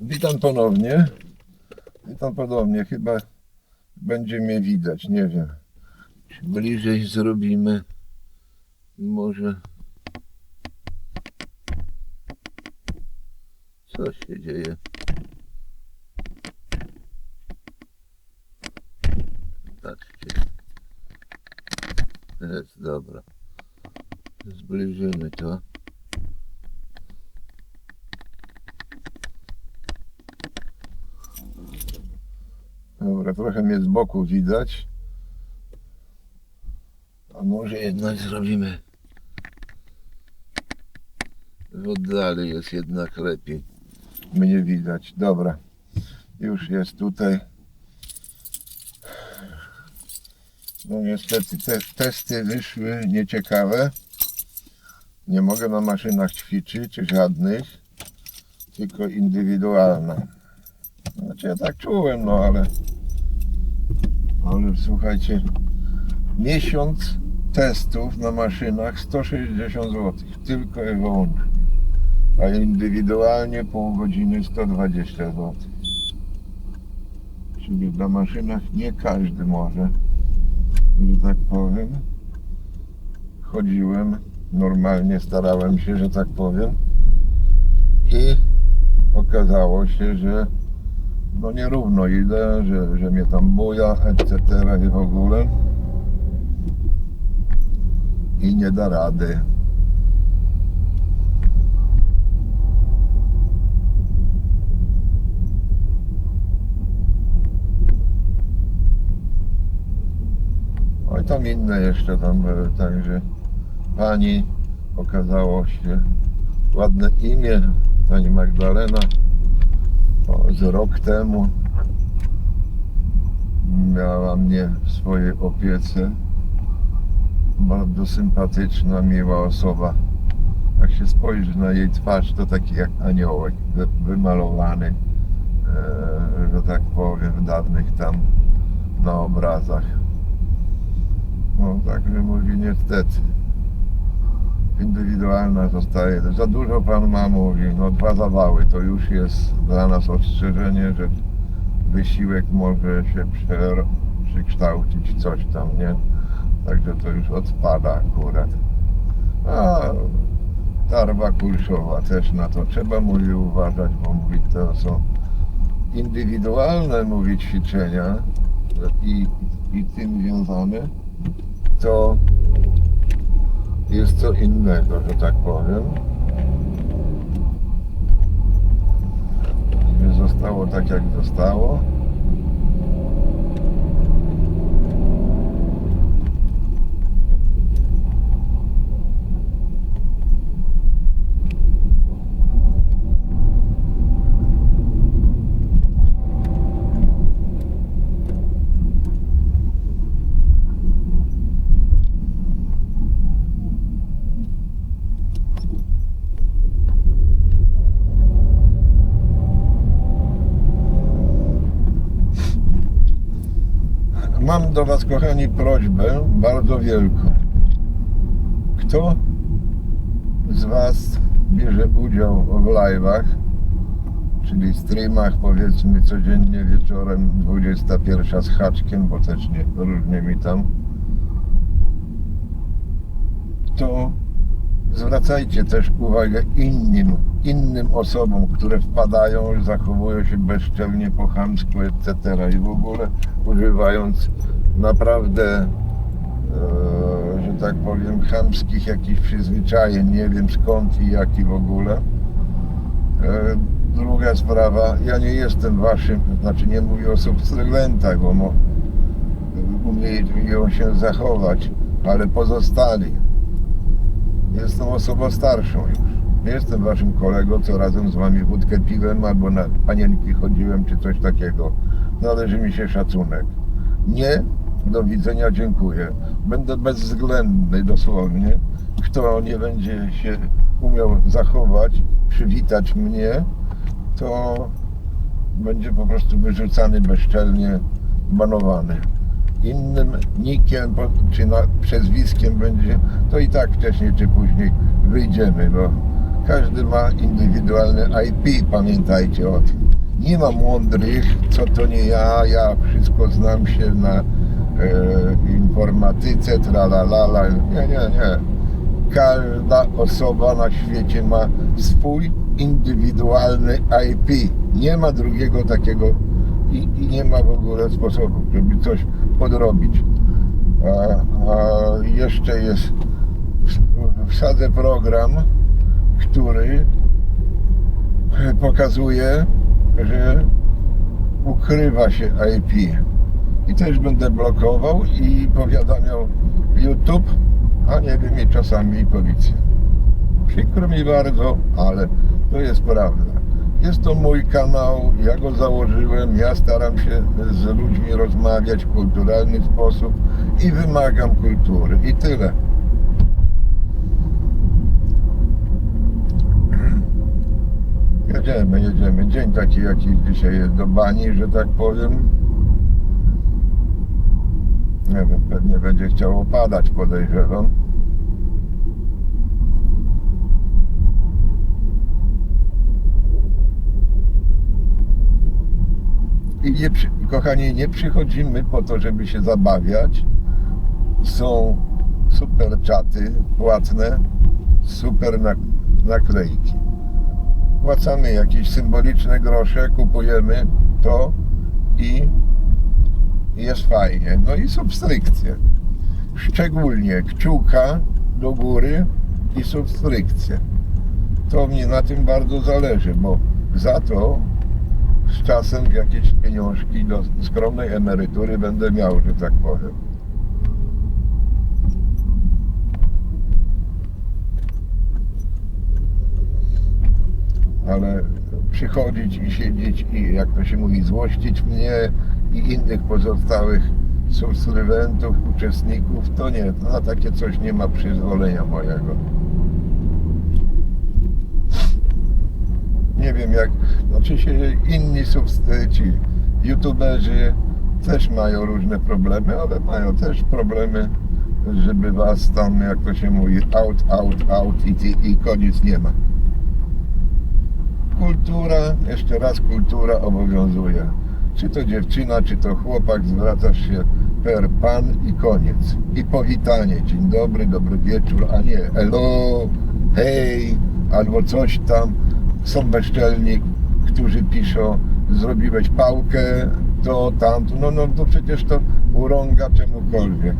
Witam ponownie. Witam ponownie. Chyba będzie mnie widać. Nie wiem. Bliżej zrobimy. Może. Co się dzieje? Patrzcie. Jest dobra. Zbliżymy to. Dobra, trochę mnie z boku widać. A może jednak zrobimy w oddali jest jednak lepiej. Mnie widać. Dobra. Już jest tutaj. No niestety te testy wyszły nieciekawe. Nie mogę na maszynach ćwiczyć żadnych, tylko indywidualne. Znaczy ja tak czułem, no ale ale słuchajcie, miesiąc testów na maszynach 160 zł, tylko i wyłącznie. A indywidualnie pół godziny 120 zł. Czyli na maszynach nie każdy może, że tak powiem. Chodziłem, normalnie starałem się, że tak powiem. I okazało się, że no nierówno idę, że, że mnie tam buja, etc. i w ogóle. I nie da rady. Oj, tam inne jeszcze tam były, także pani okazało się ładne imię, pani Magdalena z rok temu miała mnie w swojej opiece. Bardzo sympatyczna, miła osoba. Jak się spojrzy na jej twarz, to taki jak aniołek, wy- wymalowany, e, że tak powiem, w dawnych tam na obrazach. No, także mówi niestety. Indywidualna zostaje. Za dużo pan ma mówi, no dwa zawały to już jest dla nas ostrzeżenie, że wysiłek może się prze, przekształcić coś tam, nie? Także to już odpada akurat. A tarwa kulszowa też na to trzeba mówi uważać, bo mówi to są indywidualne mówi ćwiczenia i, i tym związane, to jest co innego, że tak powiem. Nie zostało tak jak zostało. Mam do Was, kochani, prośbę bardzo wielką. Kto z Was bierze udział w live'ach, czyli streamach, powiedzmy codziennie wieczorem 21 z haczkiem, bo też nie różnie mi tam, to zwracajcie też uwagę innym, innym osobom, które wpadają, zachowują się bezczelnie po chamsku, etc. i w ogóle używając naprawdę, e, że tak powiem, chamskich jakichś przyzwyczajeń, nie wiem skąd i jaki w ogóle. E, druga sprawa, ja nie jestem waszym, znaczy nie mówię o subskrybentach, bo mo, umieją się zachować, ale pozostali. Jestem osobą starszą już. Nie jestem waszym kolegą, co razem z wami wódkę piłem albo na panienki chodziłem, czy coś takiego. Należy mi się szacunek. Nie, do widzenia, dziękuję. Będę bezwzględny dosłownie. Kto nie będzie się umiał zachować, przywitać mnie, to będzie po prostu wyrzucany bezczelnie, banowany. Innym nikiem czy na, przezwiskiem będzie, to i tak wcześniej czy później wyjdziemy, bo każdy ma indywidualny IP, pamiętajcie o tym. Nie ma mądrych, co to nie ja, ja wszystko znam się na informatyce, tralalala. Nie, nie, nie. Każda osoba na świecie ma swój indywidualny IP. Nie ma drugiego takiego i, i nie ma w ogóle sposobu, żeby coś podrobić. A, a jeszcze jest, wsadzę program, który pokazuje, że ukrywa się IP. I też będę blokował i powiadamiał YouTube, a nie wiem i czasami policję. Przykro mi bardzo, ale to jest prawda. Jest to mój kanał, ja go założyłem, ja staram się z ludźmi rozmawiać w kulturalny sposób i wymagam kultury. I tyle. Jedziemy, jedziemy. Dzień taki jaki dzisiaj jest do bani, że tak powiem. Nie wiem, pewnie będzie chciało padać, podejrzewam. I nie, kochani, nie przychodzimy po to, żeby się zabawiać. Są super czaty płatne, super nak- naklejki. Płacamy jakieś symboliczne grosze, kupujemy to i jest fajnie. No i substrykcje. Szczególnie kciuka do góry i substrykcje. To mnie na tym bardzo zależy, bo za to z czasem jakieś pieniążki do skromnej emerytury będę miał, że tak powiem. Ale przychodzić i siedzieć i jak to się mówi, złościć mnie i innych pozostałych subskrybentów, uczestników, to nie, to na takie coś nie ma przyzwolenia mojego. nie wiem jak, znaczy się inni ci youtuberzy też mają różne problemy, ale mają też problemy, żeby was tam, jak to się mówi, out, out, out i, i, i koniec nie ma. Kultura, jeszcze raz kultura obowiązuje. Czy to dziewczyna, czy to chłopak, zwracasz się per pan i koniec. I powitanie, dzień dobry, dobry wieczór, a nie hello, hej, albo coś tam. Są bezczelni, którzy piszą, zrobiłeś pałkę, to tamto, no, no to przecież to urąga czemukolwiek.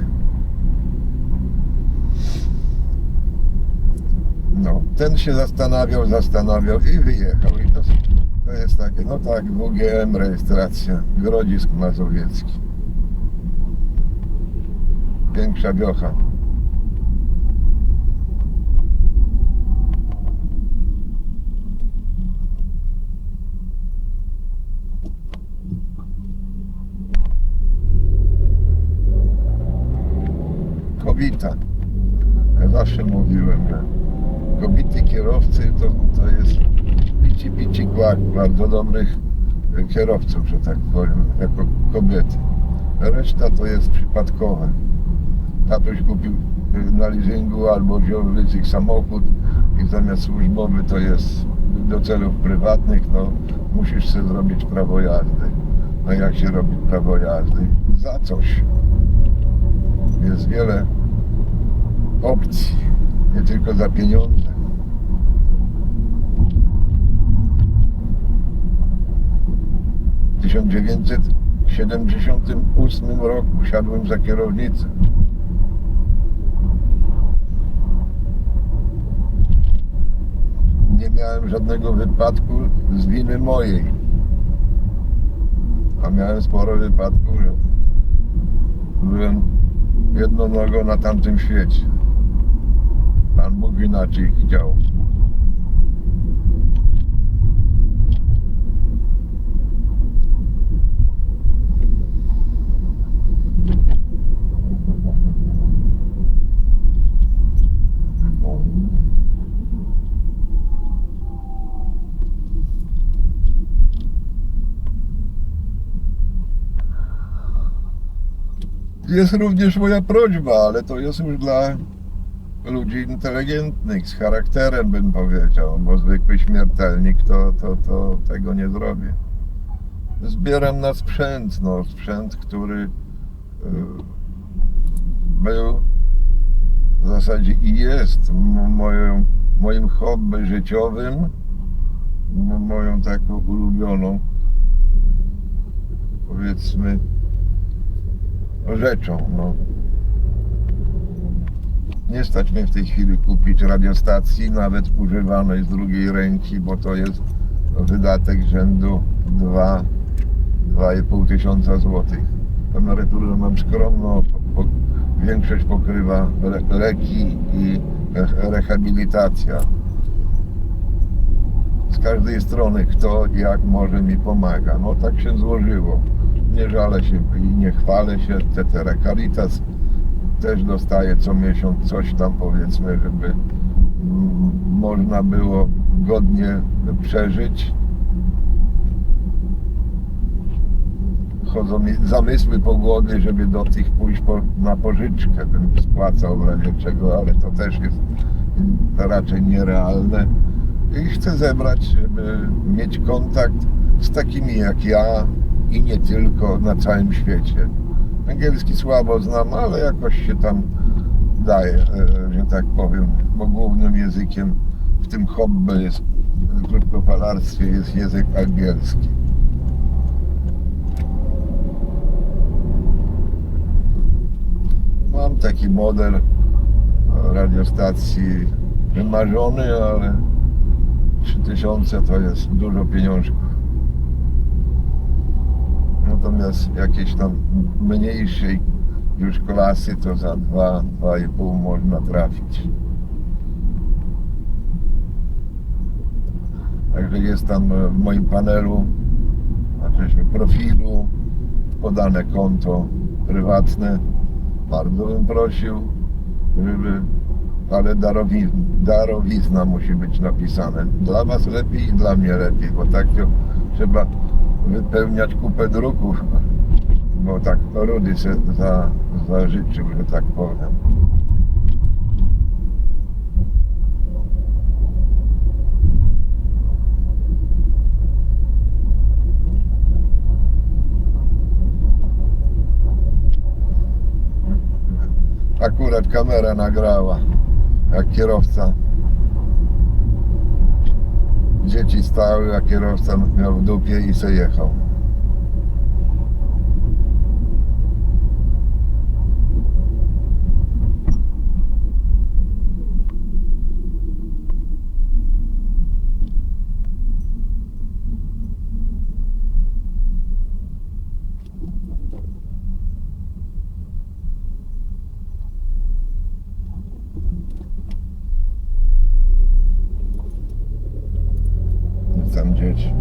No, ten się zastanawiał, zastanawiał i wyjechał. I to, to jest takie, no tak, WGM rejestracja, Grodzisk Mazowiecki. Większa wiocha. Kobita. Ja zawsze mówiłem, że kobiety kierowcy to, to jest pici pici kłak bardzo dobrych kierowców, że tak powiem, jako kobiety. Reszta to jest przypadkowe. Tatuś kupił na leasingu albo wziął w leasing samochód i zamiast służbowy to jest do celów prywatnych, no musisz sobie zrobić prawo jazdy. No jak się robi prawo jazdy? Za coś. Jest wiele opcji, nie tylko za pieniądze. W 1978 roku siadłem za kierownicę. Nie miałem żadnego wypadku z winy mojej. A miałem sporo wypadków, że byłem jedną nogą na tamtym świecie. Pan Bóg inaczej chciał. No. Jest również moja prośba, ale to jest już dla ludzi inteligentnych, z charakterem bym powiedział, bo zwykły śmiertelnik to, to, to tego nie zrobi. zbieram na sprzęt, no sprzęt, który y, był w zasadzie i jest moją, moim hobby życiowym, moją taką ulubioną, powiedzmy, rzeczą. No. Nie stać mnie w tej chwili kupić radiostacji, nawet używanej z drugiej ręki, bo to jest wydatek rzędu 2 2,5 tysiąca złotych. Emeryturę mam skromną, po, większość pokrywa le, leki i re, rehabilitacja. Z każdej strony kto jak może mi pomaga. No tak się złożyło. Nie żalę się i nie chwalę się. Tetere Caritas też dostaje co miesiąc coś tam powiedzmy, żeby mm, można było godnie przeżyć. chodzą zamysły po głowie, żeby do tych pójść po, na pożyczkę, bym spłacał w razie czego, ale to też jest raczej nierealne. I chcę zebrać, żeby mieć kontakt z takimi jak ja i nie tylko na całym świecie. Angielski słabo znam, ale jakoś się tam daje, e, że tak powiem, bo głównym językiem w tym hobby jest, w krótkofalarstwie jest język angielski. Mam taki model e, radiostacji wymarzony, ale 3000 to jest dużo pieniążków. Natomiast jakieś tam mniejszej już klasy to za 2, 2,5 można trafić. Także jest tam e, w moim panelu, znaczy profilu podane konto prywatne bardzo bym prosił, żeby, ale darowi, darowizna musi być napisane. Dla Was lepiej i dla mnie lepiej, bo tak to trzeba wypełniać kupę druków, bo tak Rudy się za, zażyczył, że tak powiem. Akurat kamera nagrała, jak kierowca. Dzieci stały, a kierowca miał w dupie i se jechał. Nic tam dzieci.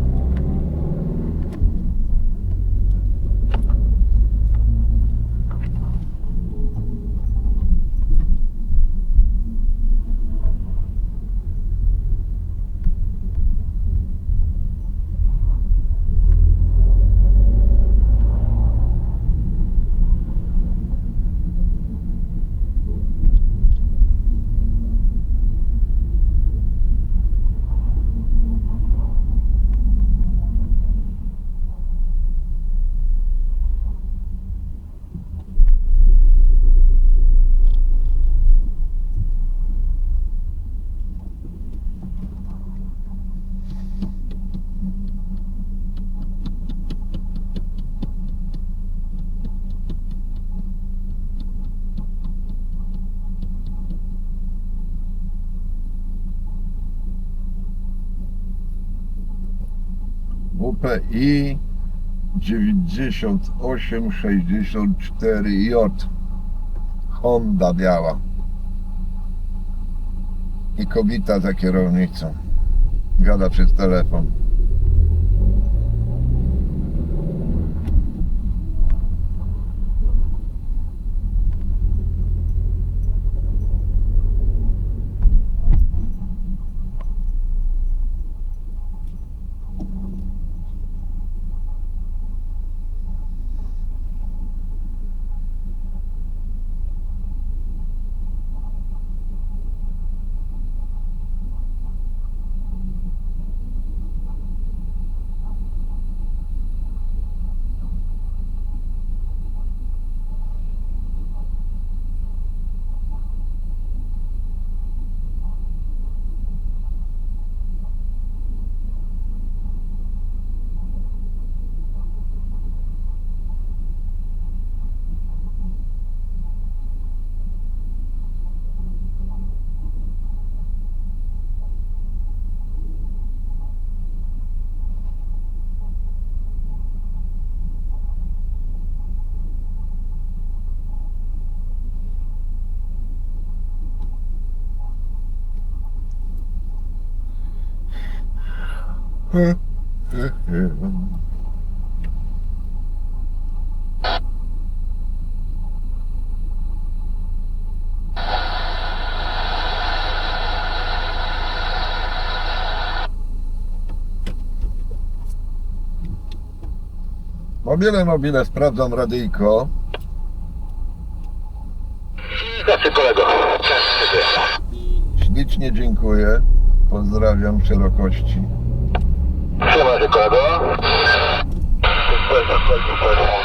WPI 9864J Honda biała. I kobieta za kierownicą. Gada przez telefon Mobile, mobile, sprawdzam radyjko. Znaczy kolego. Ślicznie dziękuję. Pozdrawiam w szerokości. Siema ty kolego. Super, super, super. Na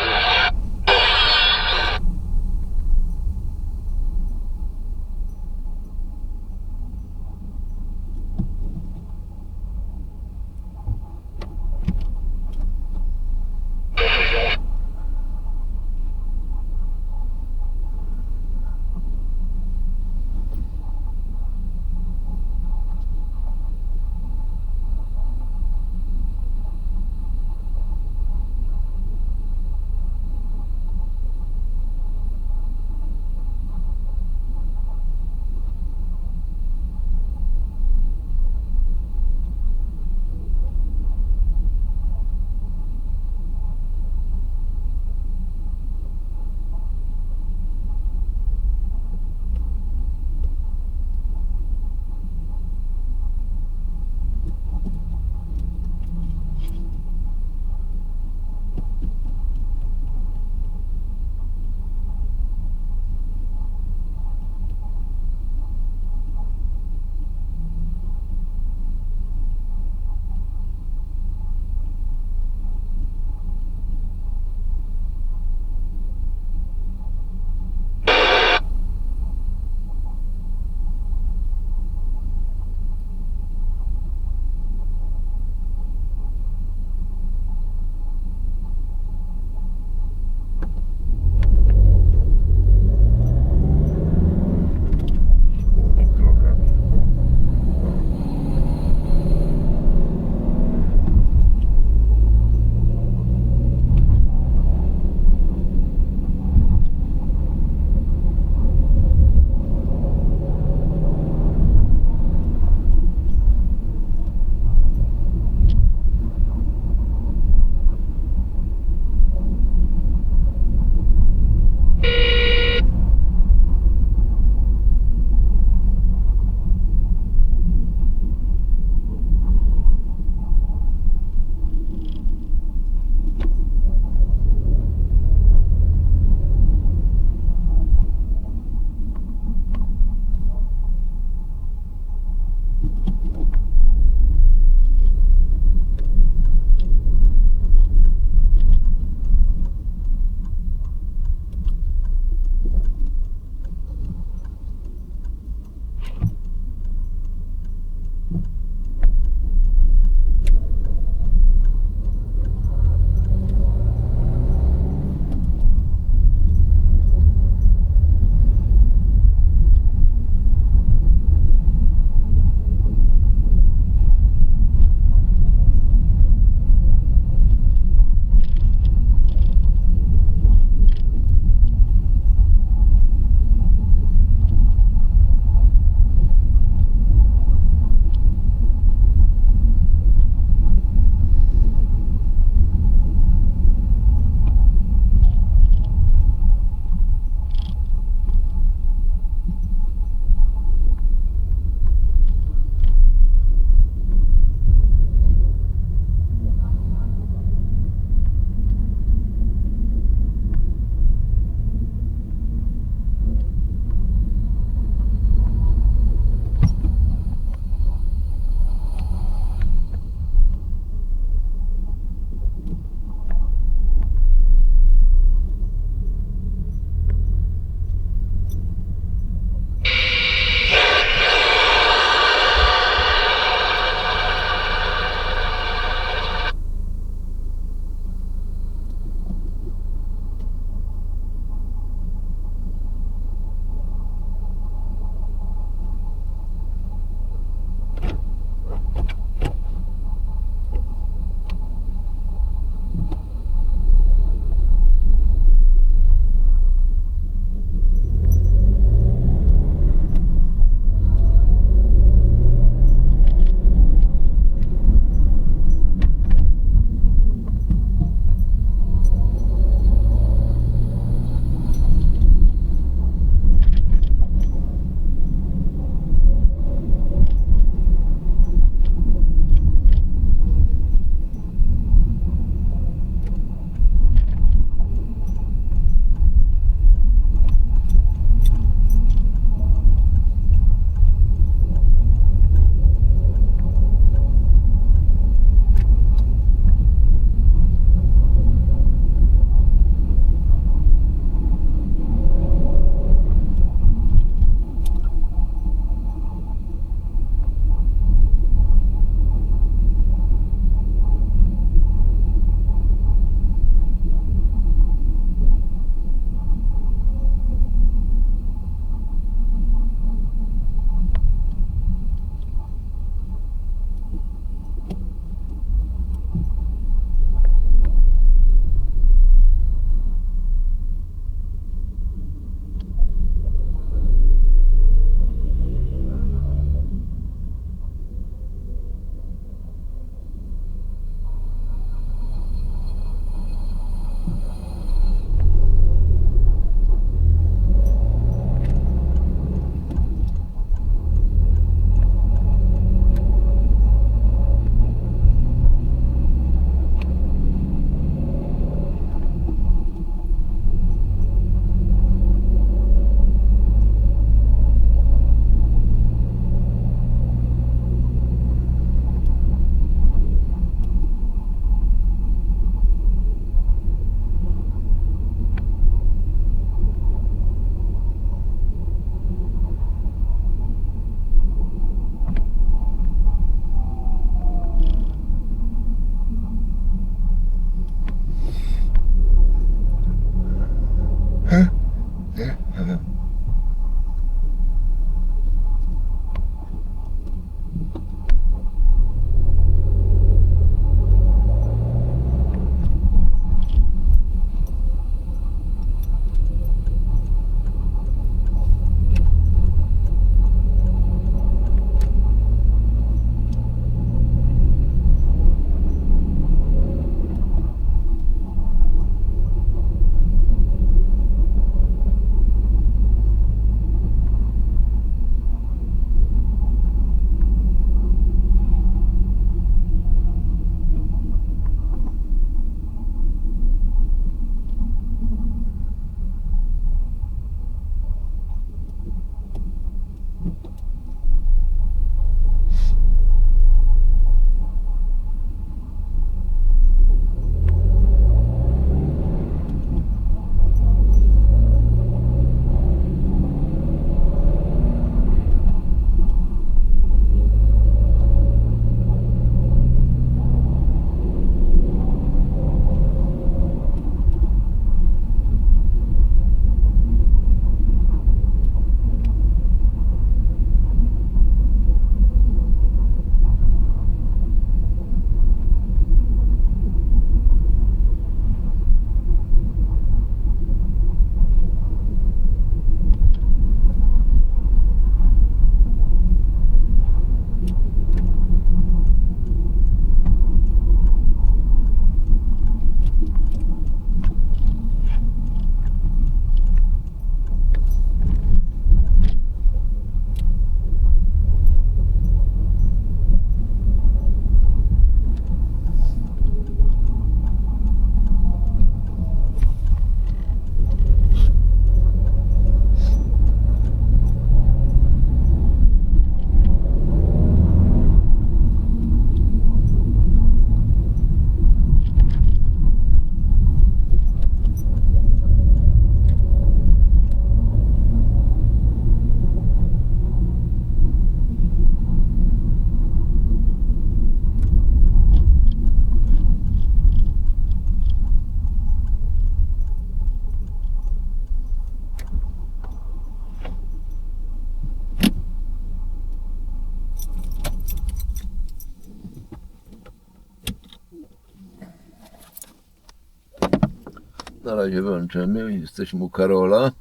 razie wyłączymy. Jesteśmy u Karola.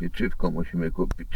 Pieczywko musimy kupić.